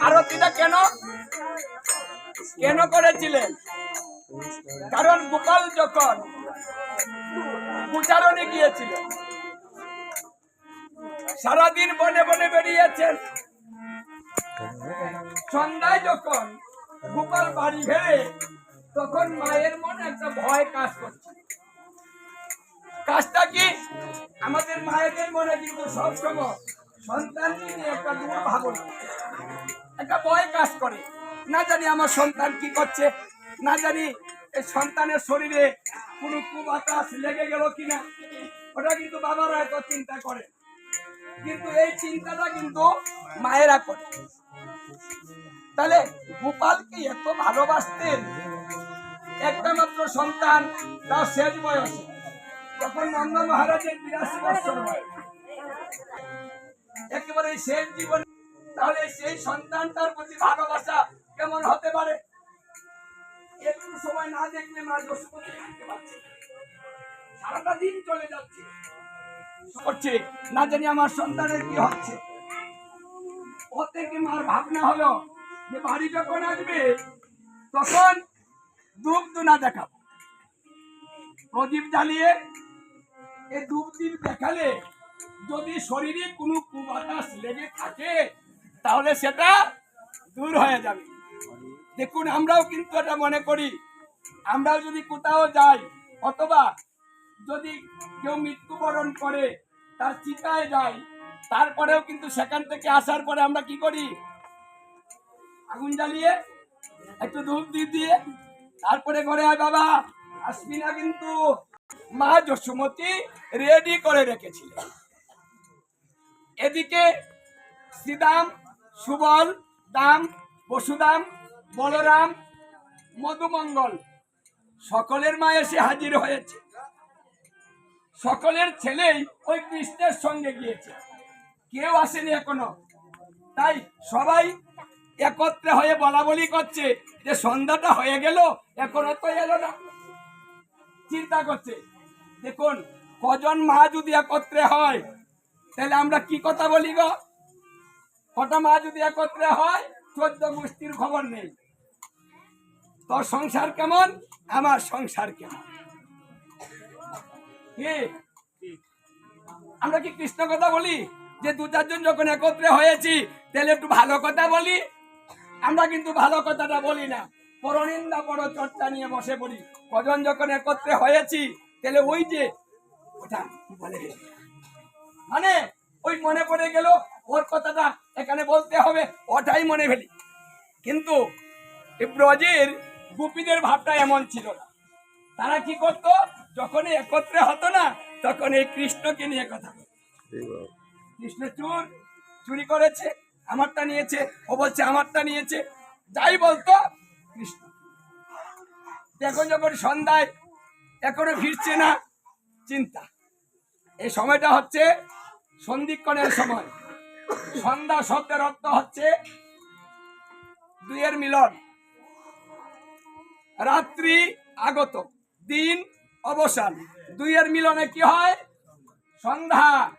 আরতিটা কেন? কেন করেছিলেন? কারণ গোপাল যখন উচ্চারণে গিয়েছিল সারাদিন বনে বনে বেরিয়েছেন সন্ধ্যায় যখন গোপাল বাড়ি ফেরে, তখন মায়ের মনে একটা ভয় কাজ করছে। কাজটা কি? আমাদের মায়েদের মনে কিন্তু সবসময় সন্তানকে নিয়ে একটা দুর্ভাবনা। একটা ভয় কাজ করে। না জানি আমার সন্তান কি করছে, না জানি এই সন্তানের শরীরে কোনো কুবাতাস লেগে গেল কিনা। ওটা কিন্তু বাবারা এত চিন্তা করে। কিন্তু এই চিন্তাটা কিন্তু মায়েরা করে। তাহলে গোপালকে এত ভালোবাসতেন, একটা মাত্র সন্তান, তার শেষ বয়স। তখন নন্দ মহারাজের বিরাশি বছর বয়স। একেবারে শেষ জীবন তাহলে সেই সন্তানটার প্রতি ভালোবাসা কেমন হতে পারে? একটু সময় না দেখলে মা সারাটা দিন চলে যাচ্ছে। করছে। না জানি আমার সন্তানের কি হচ্ছে। ও থেকে মার ভাবনা হলো যে বাড়ি যখন আসবে, তখন ধূপ দুনা দেখাবো। প্রদীপ জ্বালিয়ে এই ধূপ দ্বীপ দেখালে যদি শরীরে কোনো কুবাতাস লেগে থাকে তাহলে সেটা দূর হয়ে যাবে। দেখুন, আমরাও কিন্তু এটা মনে করি। আমরাও যদি কোথাও যাই, অথবা যদি কেউ মৃত্যুবরণ করে, তার চিতায় যায়, তারপরেও কিন্তু সেখান থেকে আসার পরে আমরা কি করি? আগুন জ্বালিয়ে, একটু ধূপ দিয়ে দিয়ে, তারপরে ঘরে আয় বাবা। আসবি না কিন্তু মা যশোমতি রেডি করে রেখেছিলেন। এদিকে শ্রীদাম সুবল, দাম, বসুদাম, বলরাম, মধুমঙ্গল। সকলের মা এসে হাজির হয়েছে। সকলের ছেলেই ওই কৃষ্ণের সঙ্গে গিয়েছে। কেউ আসেনি এখনও। তাই সবাই একত্রে হয়ে বলা বলি করছে যে সন্ধ্যাটা হয়ে গেল, এখনও তো এলো না। চিন্তা করছে, দেখুন, কজন মা যদি একত্রে হয়, তাহলে আমরা কি কথা বলি গো? কটা মা যদি একত্রে হয়, চোদ্দ গোষ্ঠীর খবর নেই। তোর সংসার কেমন? আমার সংসার কেমন? আমরা কি কৃষ্ণ কথা বলি? যে দু চারজন যখন একত্রে হয়েছি, তাহলে একটু ভালো কথা বলি? আমরা কিন্তু ভালো কথাটা বলি না। পরনিন্দা বড় চর্চা নিয়ে বসে পড়ি। কজন যখন একত্রে হয়েছি, তাহলে ওই যে, ওটা বলে? মানে ওই মনে পড়ে গেল, ওর কথাটা এখানে বলতে হবে ওটাই মনে ফেলি কিন্তু ব্রজের গোপীদের ভাবটা এমন ছিল না। তারা কি করতো? যখন একত্রে হতো না তখন এই কৃষ্ণকে নিয়ে কথা কৃষ্ণ চুর চুরি করেছে আমারটা নিয়েছে ও বলছে আমারটা নিয়েছে যাই বলতো কৃষ্ণ। এখন যখন সন্ধ্যায় এখনও ফিরছে না চিন্তা। এই সময়টা হচ্ছে সন্ধিক্ষণের সময়। সন্ধ্যা শব্দের অর্থ হচ্ছে দুইয়ের মিলন। রাত্রি আগত, দিন অবসান। দুইয়ের মিলনে কি হয়? সন্ধ্যা।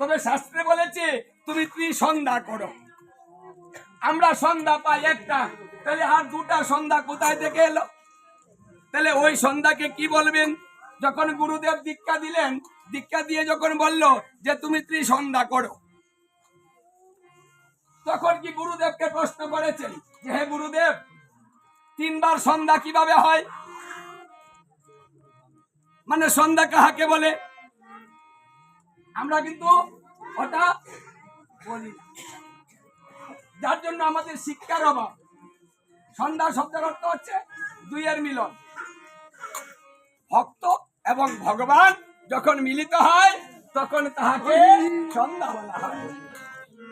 তবে শাস্ত্রে বলেছে, তুমি ত্রিসন্ধ্যা করো। আমরা সন্ধ্যা পাই একটা। তাহলে আর দুটা সন্ধ্যা কোথায় থেকে এলো? তাহলে ওই সন্ধ্যাকে কি বলবেন? যখন গুরুদেব দীক্ষা দিলেন, দীক্ষা দিয়ে যখন বলল যে তুমি সন্ধ্যা করো তখন কি গুরুদেবকে প্রশ্ন করেছেন যে, হে গুরুদেব, তিনবার সন্ধ্যা কীভাবে হয়? মানে সন্ধ্যা কাহাকে বলে? আমরা কিন্তু ওটা বলি। যার জন্য আমাদের শিক্ষার অভাব। সন্ধ্যা শব্দের অর্থ হচ্ছে দুইয়ের মিলন। ভক্ত এবং ভগবান যখন মিলিত হয়, তখন তাহাকে সন্ধ্যা বলা হয়।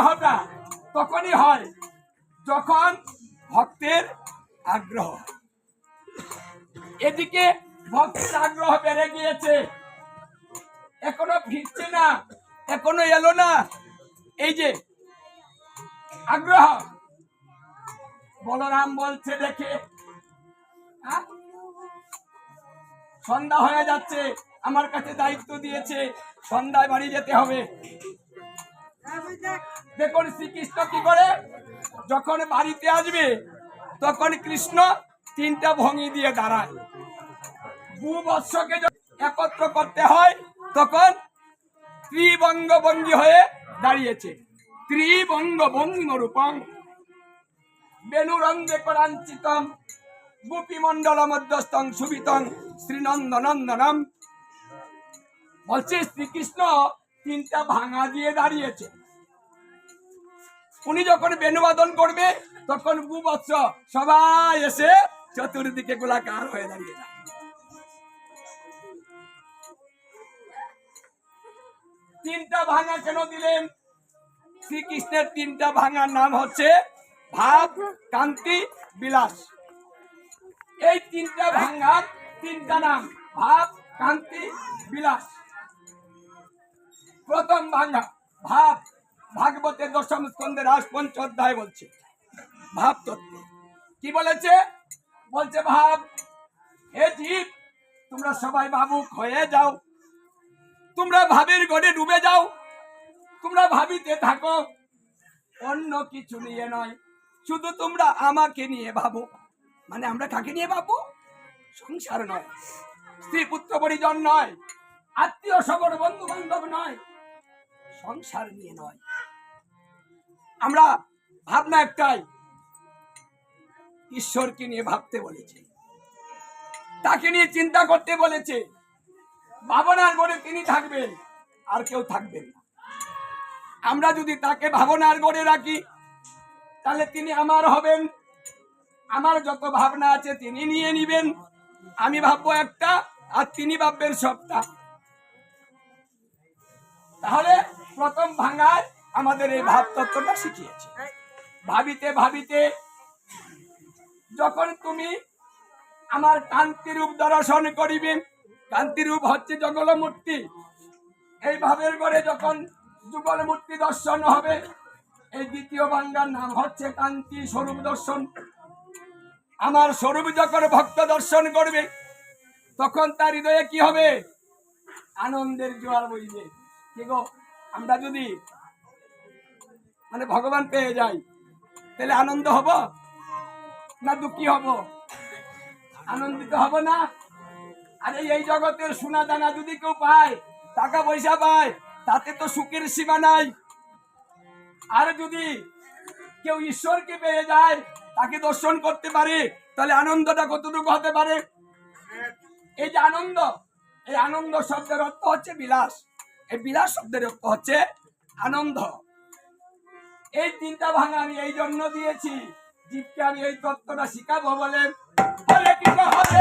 এই অনুগ্রহটা তখনই হয় যখন ভক্তের আগ্রহ। এদিকে ভক্তের আগ্রহ বেড়ে গিয়েছে। এখনও ফিরছে না, এখনও এলো না। এই যে আগ্রহ। বলরাম বলছে, দেখে? সন্ধ্যা হয়ে যাচ্ছে, আমার কাছে দায়িত্ব দিয়েছে, সন্ধ্যায় বাড়ি যেতে হবে। দেখুন শ্রীকৃষ্ণ কি করে? যখন বাড়িতে আসবে, তখন কৃষ্ণ তিনটা ভঙ্গি দিয়ে দাঁড়ায়। ভূবৎসকে একত্র করতে হয়, তখন ত্রিবঙ্গ ভঙ্গি হয়ে দাঁড়িয়েছে। ত্রিবঙ্গ ভঙ্গি রূপং বেনুরঙ্গে করাঞ্চিতম। গোপী মন্ডল মধ্যস্থং সুবিতং। শ্রীনন্দনন্দনম। বলছে, শ্রীকৃষ্ণ তিনটা ভাঙা দিয়ে দাঁড়িয়েছে। উনি যখন বেনুবাদন করবে, তখন গুবৎস সবাই এসে চতুর্দিকে গোলাকার হয়ে দাঁড়িয়ে যায় তিনটা ভাঙা কেন দিলেন? শ্রীকৃষ্ণের তিনটা ভাঙার নাম হচ্ছে ভাব কান্তি বিলাস। এই তিনটা ভাঙার তিনটা নাম, ভাব কান্তি বিলাস। প্রথম ভাঙা, ভাব। ভাগবতের দশম স্কন্ধের রাস পঞ্চ অধ্যায় বলছে। ভাব তত্ত্ব। কি বলেছে? বলছে, ভাব, হে জীব, তোমরা সবাই ভাবুক হয়ে যাও। তোমরা ভাবের গড়ে ডুবে যাও। তোমরা ভাবিতে থাকো। অন্য কিছু নিয়ে নয়। শুধু তোমরা আমাকে নিয়ে ভাবো। মানে আমরা কাকে নিয়ে ভাববো? সংসার নয়। স্ত্রী পুত্র পরিজন নয়। আত্মীয় সবর বন্ধু বান্ধব নয়। সংসার নিয়ে নয়। আমরা ভাবনা একটাই, ঈশ্বরকে নিয়ে ভাবতে বলেছে। তাকে নিয়ে চিন্তা করতে বলেছে। ভাবনার গড়ে তিনি থাকবেন, আর কেউ থাকবেন না। আমরা যদি তাকে ভাবনার গড়ে রাখি, তাহলে তিনি আমার হবেন। আমার যত ভাবনা আছে তিনি নিয়ে নিবেন। আমি ভাববো একটা, আর তিনি ভাববেন সবটা। তাহলে প্রথম ভাঙায় আমাদের এই ভাব তত্ত্বটা শিখিয়েছে। ভাবিতে ভাবিতে যখন তুমি আমার কান্তি রূপ দর্শন করিবে কান্তি রূপ হচ্ছে জগল মূর্তি এই ভাবের করে যখন যুগল মূর্তি দর্শন হবে, এই দ্বিতীয় বাংলার নাম হচ্ছে কান্তি স্বরূপ দর্শন। আমার স্বরূপ যখন ভক্ত দর্শন করবে, তখন তার হৃদয়ে কি হবে? আনন্দের জোয়ার বইবে। কি গো, আমরা যদি মানে ভগবান পেয়ে যাই। তাহলে আনন্দ হব? না দুঃখী হব? আনন্দিত হব না? আরে এই জগতের সোনা দানা যদি কেউ পায়, টাকা পয়সা পায়, তাতে তো সুখের সীমা নাই। আর যদি কেউ ঈশ্বরকে পেয়ে যায়, তাকে দর্শন করতে পারে, তাহলে আনন্দটা কতটুকু হতে পারে? এই যে আনন্দ, এই আনন্দ শব্দের অর্থ হচ্ছে বিলাস। এই বিলাস শব্দের অর্থ হচ্ছে আনন্দ। এই তিনটা ভাঙা আমি এই জন্য দিয়েছি। জীবকে আমি এই তত্ত্বটা শিখাবো বলে। হরে হবে